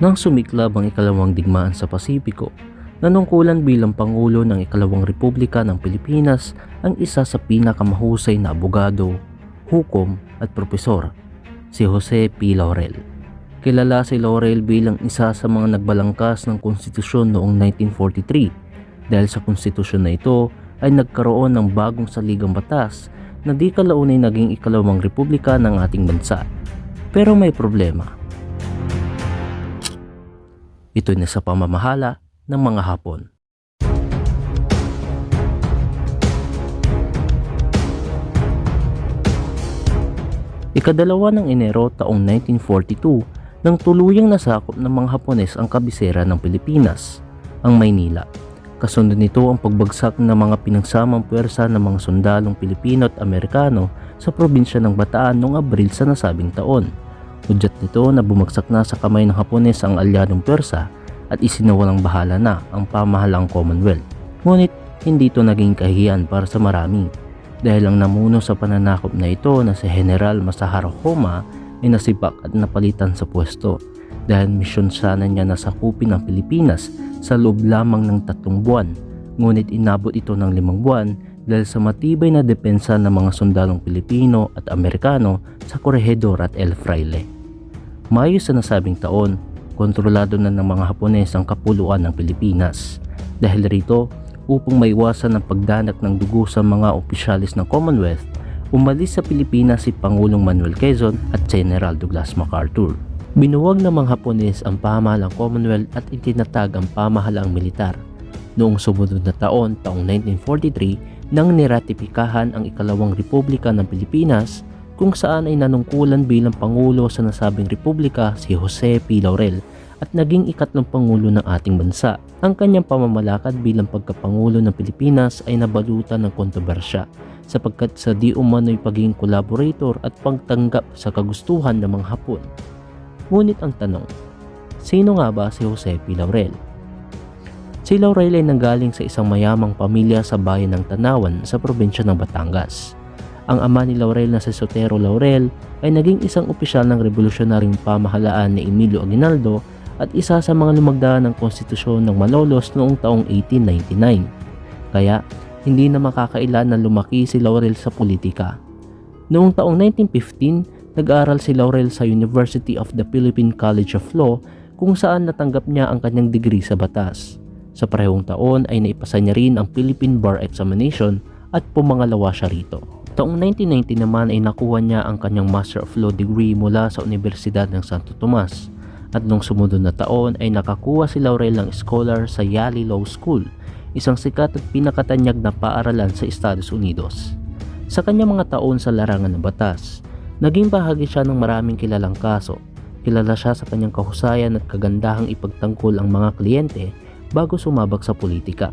Nang sumiklab ang ikalawang digmaan sa Pasipiko, nanungkulan bilang Pangulo ng ikalawang Republika ng Pilipinas ang isa sa pinakamahusay na abogado, hukom at propesor, si Jose P. Laurel. Kilala si Laurel bilang isa sa mga nagbalangkas ng konstitusyon noong 1943 dahil sa konstitusyon na ito ay nagkaroon ng bagong saligang batas na di kalaunay naging ikalawang republika ng ating bansa. Pero may problema. Ito na sa pamamahala ng mga Hapon. Ikadalawa ng Enero taong 1942 nang tuluyang nasakop ng mga Hapones ang kabisera ng Pilipinas, ang Maynila. Kasunod nito ang pagbagsak ng mga pinagsamang puwersa ng mga sundalong Pilipino at Amerikano sa probinsya ng Bataan noong Abril sa nasabing taon. Udyat nito na bumagsak na sa kamay ng Hapones ang alyadong puwersa at isinawalang bahala na ang pamahalang Commonwealth. Ngunit hindi ito naging kahiyan para sa marami dahil ang namuno sa pananakop na ito na si General Masaharo Homa ay nasibak at napalitan sa pwesto dahil misyon sana niya na sakupin ang Pilipinas sa loob lamang ng tatlong buwan. Ngunit inabot ito ng limang buwan dahil sa matibay na depensa ng mga sundalong Pilipino at Amerikano sa Corregidor at El Fraile. Mayo sa nasabing taon, kontrolado na ng mga Hapones ang kapuluan ng Pilipinas. Dahil rito, upang maiwasan ang pagdanak ng dugo sa mga opisyalis ng Commonwealth, umalis sa Pilipinas si Pangulong Manuel Quezon at General Douglas MacArthur. Binuwag ng mga Hapones ang pamahalang Commonwealth at itinatag ang pamahalaang militar. Noong sumunod na taon, taong 1943, nang niratipikahan ang ikalawang Republika ng Pilipinas kung saan ay nanungkulan bilang Pangulo sa nasabing Republika si Jose P. Laurel at naging ikatlong Pangulo ng ating bansa. Ang kanyang pamamalakad bilang pagkapangulo ng Pilipinas ay nabalutan ng kontrobersya sapagkat sa di umano'y pagiging collaborator at pagtanggap sa kagustuhan ng mga Hapon. Ngunit ang tanong, sino nga ba si Jose P. Laurel? Si Laurel ay nanggaling sa isang mayamang pamilya sa bayan ng Tanawan sa probinsya ng Batangas. Ang ama ni Laurel na si Sotero Laurel ay naging isang opisyal ng revolusyonaryong pamahalaan ni Emilio Aguinaldo at isa sa mga lumagda ng konstitusyon ng Malolos noong taong 1899. Kaya hindi na makakailan na lumaki si Laurel sa politika. Noong taong 1915, nag-aral si Laurel sa University of the Philippine College of Law kung saan natanggap niya ang kanyang degree sa batas. Sa parehong taon ay naipasa niya rin ang Philippine Bar Examination at pumangalawa siya rito. Taong 1990 naman ay nakuha niya ang kanyang Master of Law degree mula sa Universidad ng Santo Tomas at noong sumunod na taon ay nakakuha si Laurel ng scholar sa Yale Law School, isang sikat at pinakatanyag na paaralan sa Estados Unidos. Sa kanyang mga taon sa larangan ng batas, naging bahagi siya ng maraming kilalang kaso. Kilala siya sa kanyang kahusayan at kagandahang ipagtangkol ang mga kliyente bago sumabak sa politika.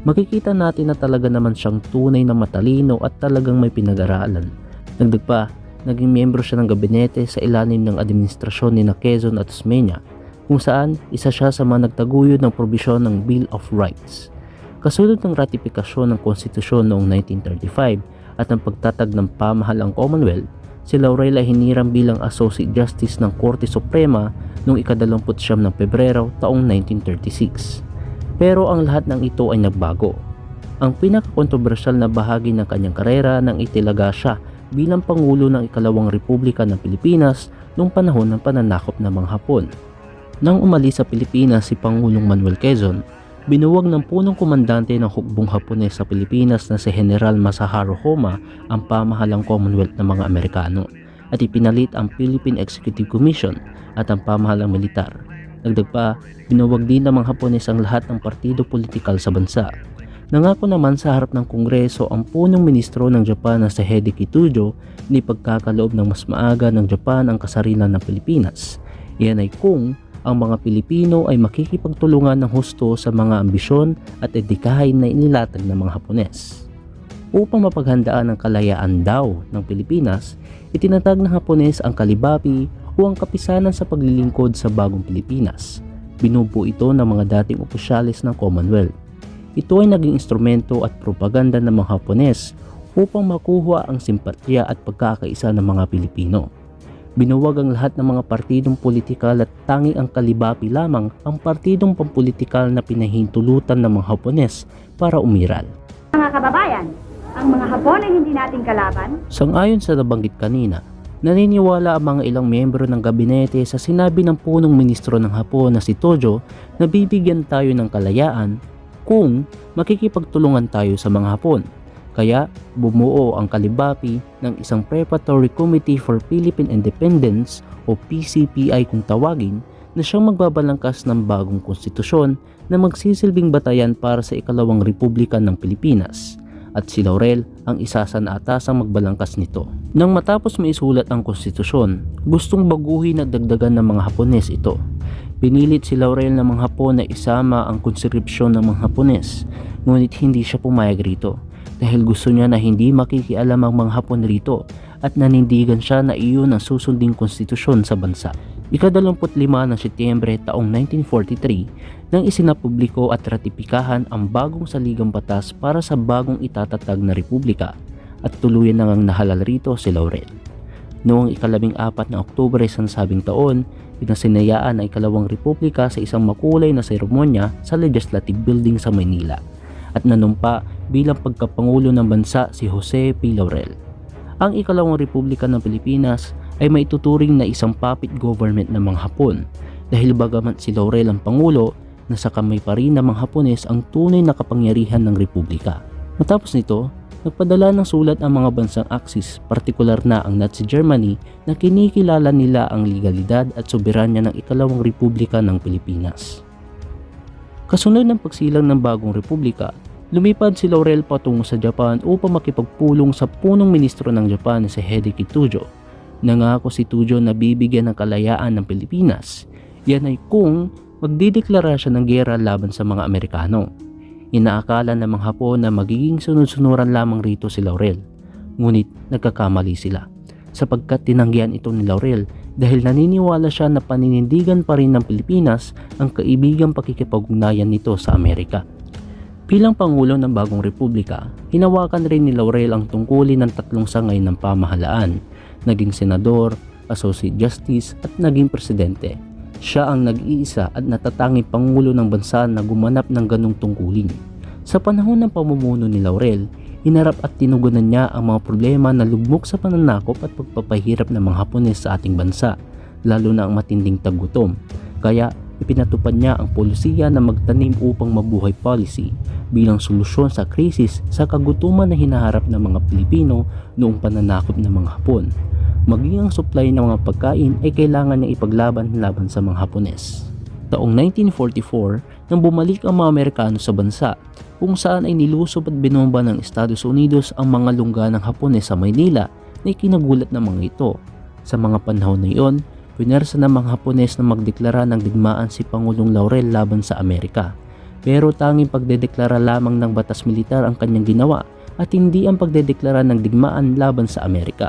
Makikita natin na talaga naman siyang tunay na matalino at talagang may pinag-aralan. Dagdag pa, naging miyembro siya ng gabinete sa ilalim ng administrasyon ni Quezon at Osmeña kung saan isa siya sa mga nagtaguyod ng probisyon ng Bill of Rights. Kasunod ng ratifikasyon ng konstitusyon noong 1935 at ang pagtatag ng pamahalang Commonwealth, si Laurel ay hiniram bilang Associate Justice ng Korte Suprema noong ikadalamput siyam ng Pebrero taong 1936. Pero ang lahat ng ito ay nagbago. Ang pinakakontrobersyal na bahagi ng kanyang karera nang itilaga siya bilang Pangulo ng ikalawang Republika ng Pilipinas noong panahon ng pananakop ng mga Hapon. Nang umalis sa Pilipinas si Pangulong Manuel Quezon, binuwag ng punong komandante ng hukbong Hapones sa Pilipinas na si General Masaharo Homa ang pamahalang Commonwealth ng mga Amerikano at ipinalit ang Philippine Executive Commission at ang pamahalang militar. Dagdag pa, binuwag din ng mga Hapones ang lahat ng partido politikal sa bansa. Nangako naman sa harap ng Kongreso ang punong ministro ng Japan na si Hideki Tujo ni pagkakaloob ng mas maaga ng Japan ang kasarilan ng Pilipinas. Iyan ay kung ang mga Pilipino ay makikipagtulungan ng husto sa mga ambisyon at edikahin na inilatag ng mga Hapones. Upang mapaghandaan ang kalayaan daw ng Pilipinas, itinatag ng Hapones ang kalibapi o ang kapisanan sa paglilingkod sa bagong Pilipinas. Binubuo ito ng mga dating opisyalis ng Commonwealth. Ito ay naging instrumento at propaganda ng mga Hapones upang makuha ang simpatya at pagkakaisa ng mga Pilipino. Binuwag ang lahat ng mga partidong politikal at tanging ang kalibapi lamang ang partidong pampolitikal na pinahintulutan ng mga Hapones para umiral. Mga kababayan, ang mga Hapon ay hindi nating kalaban. Sangayon sa nabanggit kanina, naniniwala ang mga ilang miyembro ng gabinete sa sinabi ng punong ministro ng Hapon na si Tojo na bibigyan tayo ng kalayaan kung makikipagtulungan tayo sa mga Hapon. Kaya bumuo ang kalibapi ng isang Preparatory Committee for Philippine Independence o PCPI kung tawagin na siyang magbabalangkas ng bagong konstitusyon na magsisilbing batayan para sa ikalawang republika ng Pilipinas at si Laurel ang isa sa naatasang magbalangkas nito. Nang matapos maisulat ang konstitusyon, gustong baguhin at dagdagan ng mga Hapones ito. Pinilit si Laurel ng mga Hapon na isama ang konskripsyon ng mga Hapones, ngunit hindi siya pumayag rito dahil gusto niya na hindi makikialam ang mga Hapon rito at nanindigan siya na iyon ang susunding konstitusyon sa bansa. Ikadalamput lima ng Setyembre taong 1943 nang isinapubliko at ratipikahan ang bagong saligang batas para sa bagong itatatag na republika at tuluyan nang ang nahalal rito si Laurel. Noong ikalabing apat na Oktubre sa nasabing taon, pinasinayaan ang ikalawang republika sa isang makulay na seremonya sa Legislative Building sa Maynila at nanumpa bilang pagkapangulo ng bansa si Jose P. Laurel. Ang ikalawang republika ng Pilipinas ay maituturing na isang puppet government ng mga Hapon dahil bagamat si Laurel ang pangulo, nasa kamay pa rin ng mga Hapones ang tunay na kapangyarihan ng republika. Matapos nito, nagpadala ng sulat ang mga bansang Axis, partikular na ang Nazi Germany na kinikilala nila ang legalidad at soberanya ng ikalawang republika ng Pilipinas. Kasunod ng pagsilang ng bagong republika, lumipad si Laurel patungo sa Japan upang makipagpulong sa punong ministro ng Japan na si Hideki Tujo. Nangako si Tujo na bibigyan ng kalayaan ng Pilipinas. Yan ay kung magdideklara siya ng gera laban sa mga Amerikano. Inaakala ng mga Hapon na magiging sunod-sunuran lamang rito si Laurel. Ngunit nagkakamali sila sapagkat tinanggihan ito ni Laurel dahil naniniwala siya na paninindigan pa rin ng Pilipinas ang kaibigang pakikipag-ugnayan nito sa Amerika. Bilang Pangulo ng Bagong Republika, hinawakan rin ni Laurel ang tungkulin ng tatlong sangay ng pamahalaan, naging senador, associate justice at naging presidente. Siya ang nag-iisa at natatanging Pangulo ng bansa na gumanap ng ganong tungkulin. Sa panahon ng pamumuno ni Laurel, inarap at tinugunan niya ang mga problema na lugmok sa pananakop at pagpapahirap ng mga Hapones sa ating bansa, lalo na ang matinding tagutom. Kaya ipinatupad niya ang polisiya na magtanim upang mabuhay policy bilang solusyon sa krisis sa kagutuman na hinaharap ng mga Pilipino noong pananakop ng mga Hapon. Maging ang supply ng mga pagkain ay kailangan niyang ipaglaban laban sa mga Hapones. Taong 1944 nang bumalik ang mga Amerikano sa bansa kung saan ay nilusob at binomba ng Estados Unidos ang mga lungga ng Hapones sa Maynila na ikinagulat ng mga ito. Sa mga panahon na iyon, pinersa ng mga Hapones na magdeklara ng digmaan si Pangulong Laurel laban sa Amerika. Pero tanging pagdedeklara lamang ng batas militar ang kanyang ginawa at hindi ang pagdedeklara ng digmaan laban sa Amerika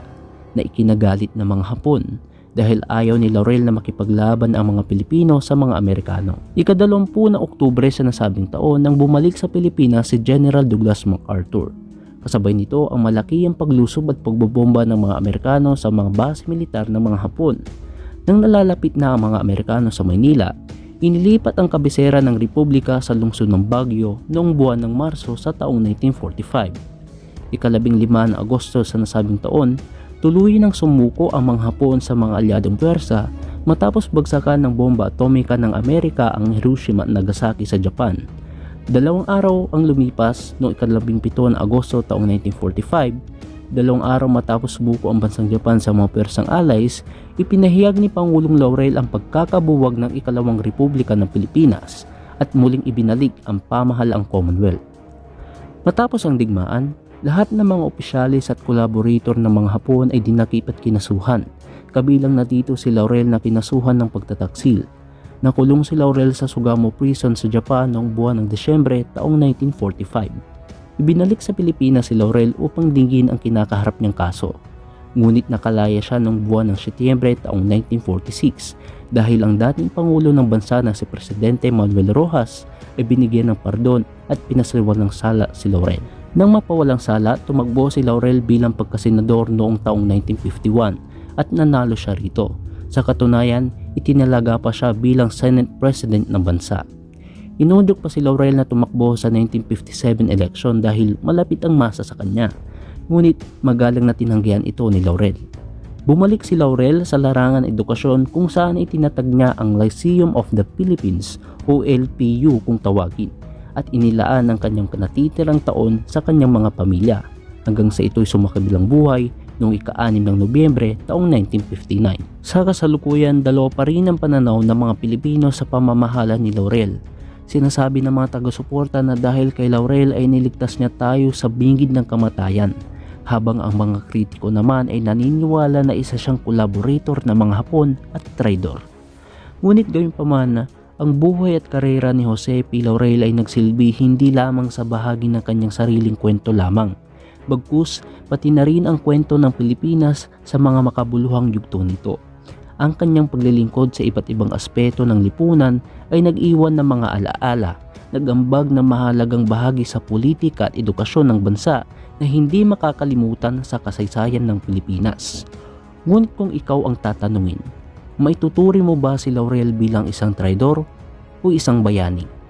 na ikinagalit ng mga Hapon dahil ayaw ni Laurel na makipaglaban ang mga Pilipino sa mga Amerikano. Ikadalumpu na Oktubre sa nasabing taon nang bumalik sa Pilipinas si General Douglas MacArthur. Kasabay nito ang malaki ang paglusob at pagbobomba ng mga Amerikano sa mga base militar ng mga Hapon. Nang nalalapit na ang mga Amerikano sa Maynila, inilipat ang kabisera ng Republika sa lungsod ng Baguio noong buwan ng Marso sa taong 1945. Ikalabing lima na Agosto sa nasabing taon, tuluyan ng sumuko ang mga Hapon sa mga alyadong pwersa matapos bagsakan ng bomba atomika ng Amerika ang Hiroshima at Nagasaki sa Japan. Dalawang araw ang lumipas noong ikalabing pito na Agosto taong 1945, dalawang araw matapos sumuko ang bansang Japan sa mga pwersang allies, ipinahiyag ni Pangulong Laurel ang pagkakabuwag ng ikalawang Republika ng Pilipinas at muling ibinalik ang pamahalaang Commonwealth. Matapos ang digmaan, lahat ng mga opisyalis at kolaborator ng mga Hapon ay dinakip at kinasuhan. Kabilang na dito si Laurel na kinasuhan ng pagtataksil. Nakulong si Laurel sa Sugamo Prison sa Japan noong buwan ng Desyembre taong 1945. Ibinalik sa Pilipinas si Laurel upang dinggin ang kinakaharap niyang kaso. Ngunit nakalaya siya noong buwan ng Setyembre taong 1946 dahil ang dating Pangulo ng bansa na si Presidente Manuel Rojas ay binigyan ng pardon at pinasaliwan ng sala si Laurel. Nang mapawalang sala, tumakbo si Laurel bilang pagkasenador noong taong 1951 at nanalo siya rito. Sa katunayan, itinalaga pa siya bilang Senate President ng bansa. Inudok pa si Laurel na tumakbo sa 1957 election dahil malapit ang masa sa kanya. Ngunit magalang na tinanggihan ito ni Laurel. Bumalik si Laurel sa larangan edukasyon kung saan itinatag niya ang Lyceum of the Philippines o LPU kung tawagin at inilaan ang kanyang natitirang taon sa kanyang mga pamilya hanggang sa ito'y sumakabilang buhay noong ika-6 ng Nobyembre taong 1959. Sa kasalukuyan, dalawa pa rin ang pananaw ng mga Pilipino sa pamamahala ni Laurel. Sinasabi ng mga taga-suporta na dahil kay Laurel ay niligtas niya tayo sa bingid ng kamatayan habang ang mga kritiko naman ay naniniwala na isa siyang collaborator ng mga Hapon at traidor. Ngunit gawin pa man, ang buhay at karera ni Jose P. Laurel ay nagsilbi hindi lamang sa bahagi ng kanyang sariling kwento lamang, bagkus pati na rin ang kwento ng Pilipinas sa mga makabuluhang yugto nito. Ang kanyang paglilingkod sa iba't ibang aspeto ng lipunan ay nag-iwan ng mga alaala, nagambag ng mahalagang bahagi sa politika at edukasyon ng bansa na hindi makakalimutan sa kasaysayan ng Pilipinas. Ngunit kung ikaw ang tatanungin, maituturi mo ba si Laurel bilang isang traidor o isang bayani?